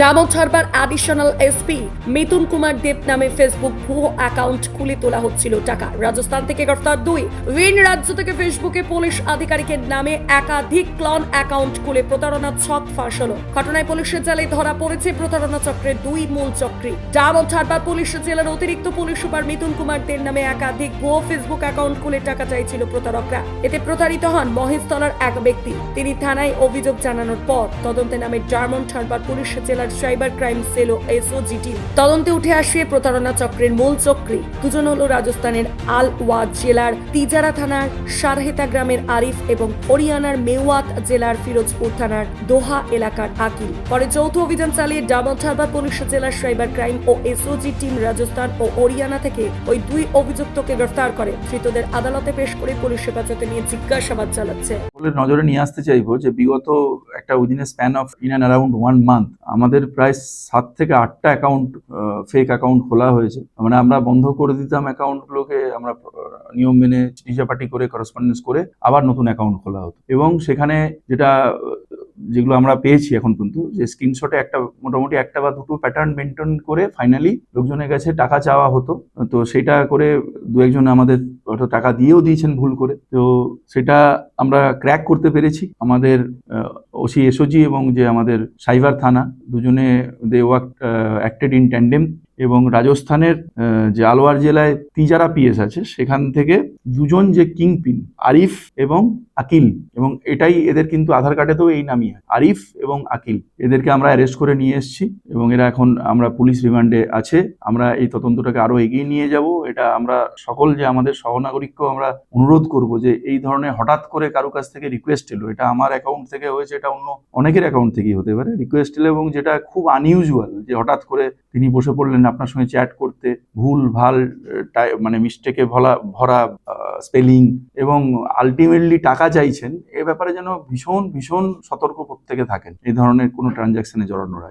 ডামো ছাড়বার additional SP Mithun Kumar Deb নামে Facebook ভুয়ো অ্যাকাউন্ট খুলে তোলা হচ্ছিল টাকা। রাজস্থান থেকে গ্রেফতার দুই। ভিন রাজ্য থেকে ফেসবুকে পুলিশ আধিকারিকের নামে একাধিক ক্লন অ্যাকাউন্ট খুলে প্রতারণার ছক ফাঁস হলো ঘটনায় পুলিশের জালে ধরা পড়েছে প্রতারণা চক্রের দুই মূল চক্রী। ডামো ছাড়বার পুলিশ জেলার অতিরিক্ত পুলিশ সুপার মিথুন কুমার দের নামে একাধিক ভুয়ো ফেসবুক অ্যাকাউন্ট খুলে টাকা চাইছিল প্রতারকরা। এতে প্রতারিত হন মহেশতলার এক ব্যক্তি। তিনি থানায় অভিযোগ জানানোর পর তদন্তে নামে ডায়মন্ড হারবার পুলিশ জেলার সাইবার ক্রাইম সেল ও এসওজিটি তদন্তে উঠে আসে প্রতারণা চক্রের মূল চক্রী। দুজন হল রাজস্থানের আল ওয়াদ জেলার তিজারা থানার সারহেতা গ্রামের আরিফ এবং হরিয়ানার মেওয়াত জেলার ফিরোজপুর থানার দোহা এলাকার আকিল। পরে যৌথ অভিযান চালিয়ে ডায়মন্ড হারবার পুলিশ জেলার সাইবার ক্রাইম ও এসওজি টিম রাজস্থান ও হরিয়ানা থেকে ওই দুই অভিযুক্তকে গ্রেফতার করে। ধৃতদের আদালতে পেশ করে পুলিশ হেফাজতে নিয়ে জিজ্ঞাসাবাদ চালাচ্ছে। নজরে নিয়ে আসতে চাইব যে বিগত একটা within span of in and around one month আমাদের প্রায় সাত থেকে আটটা অ্যাকাউন্ট ফেক অ্যাকাউন্ট খোলা হয়েছে। মানে আমরা বন্ধ করে দিতাম অ্যাকাউন্টগুলোকে আমরা নিয়ম মেনে চিঠি চাপাটি করে করসপন্ডেন্স করে আবার নতুন অ্যাকাউন্ট খোলা হতো। এবং সেখানে যেটা যেগুলো আমরা পেয়েছি এখন পর্যন্ত, যে স্ক্রিনশটে একটা, মোটামুটি একটা বা দুটো প্যাটার্ন মেনটেন করে ফাইনালি লোকজনের কাছে টাকা চাওয়া হতো। তো সেটা করে দু একজন আমাদের টাকা দিয়েও দিয়েছেন ভুল করে। তো সেটা আমরা ক্র্যাক করতে পেরেছি। আমাদের ওসি এসওজি এবং যে আমাদের সাইবার থানা, দুজনে they work acted in tandem এবং রাজস্থানের যে আলোয়ার জেলায় তিজারা পিএস আছে, সেখান থেকে দুজন যে কিংপিন, আরিফ এবং আকিল এবং এটাই এদের কিন্তু আধার কার্ডেতেও এই নামই আরিফ এবং আকিল, এদেরকে আমরা অ্যারেস্ট করে নিয়ে এসেছি এবং এরা এখন আমরা পুলিশ রিমান্ডে আছে। আমরা এই তদন্তটাকে আরও এগিয়ে নিয়ে যাব। এটা আমরা সকল যে আমাদের সহনাগরিককেও আমরা অনুরোধ করব যে এই ধরনের হঠাৎ করে কারও কাছ থেকে রিকোয়েস্ট এলো, এটা আমার অ্যাকাউন্ট থেকে হয়েছে, এটা অন্য অনেকের অ্যাকাউন্ট থেকেই হতে পারে। রিকোয়েস্ট এলো এবং যেটা খুব আনইউজুয়াল যে হঠাৎ করে তিনি বসে পড়লেন আপনার সঙ্গে চ্যাট করতে, ভুল, ভালো মানে মিস্টেকে ভরা ভরা স্পেলিং এবং আলটিমেটলি টাকা চাইছেন, এ ব্যাপারে যেন ভীষণ ভীষণ সতর্ক প্রত্যেকে থাকেন। এই ধরনের কোনো ট্রানজাকশনে জড়ানোর আগে।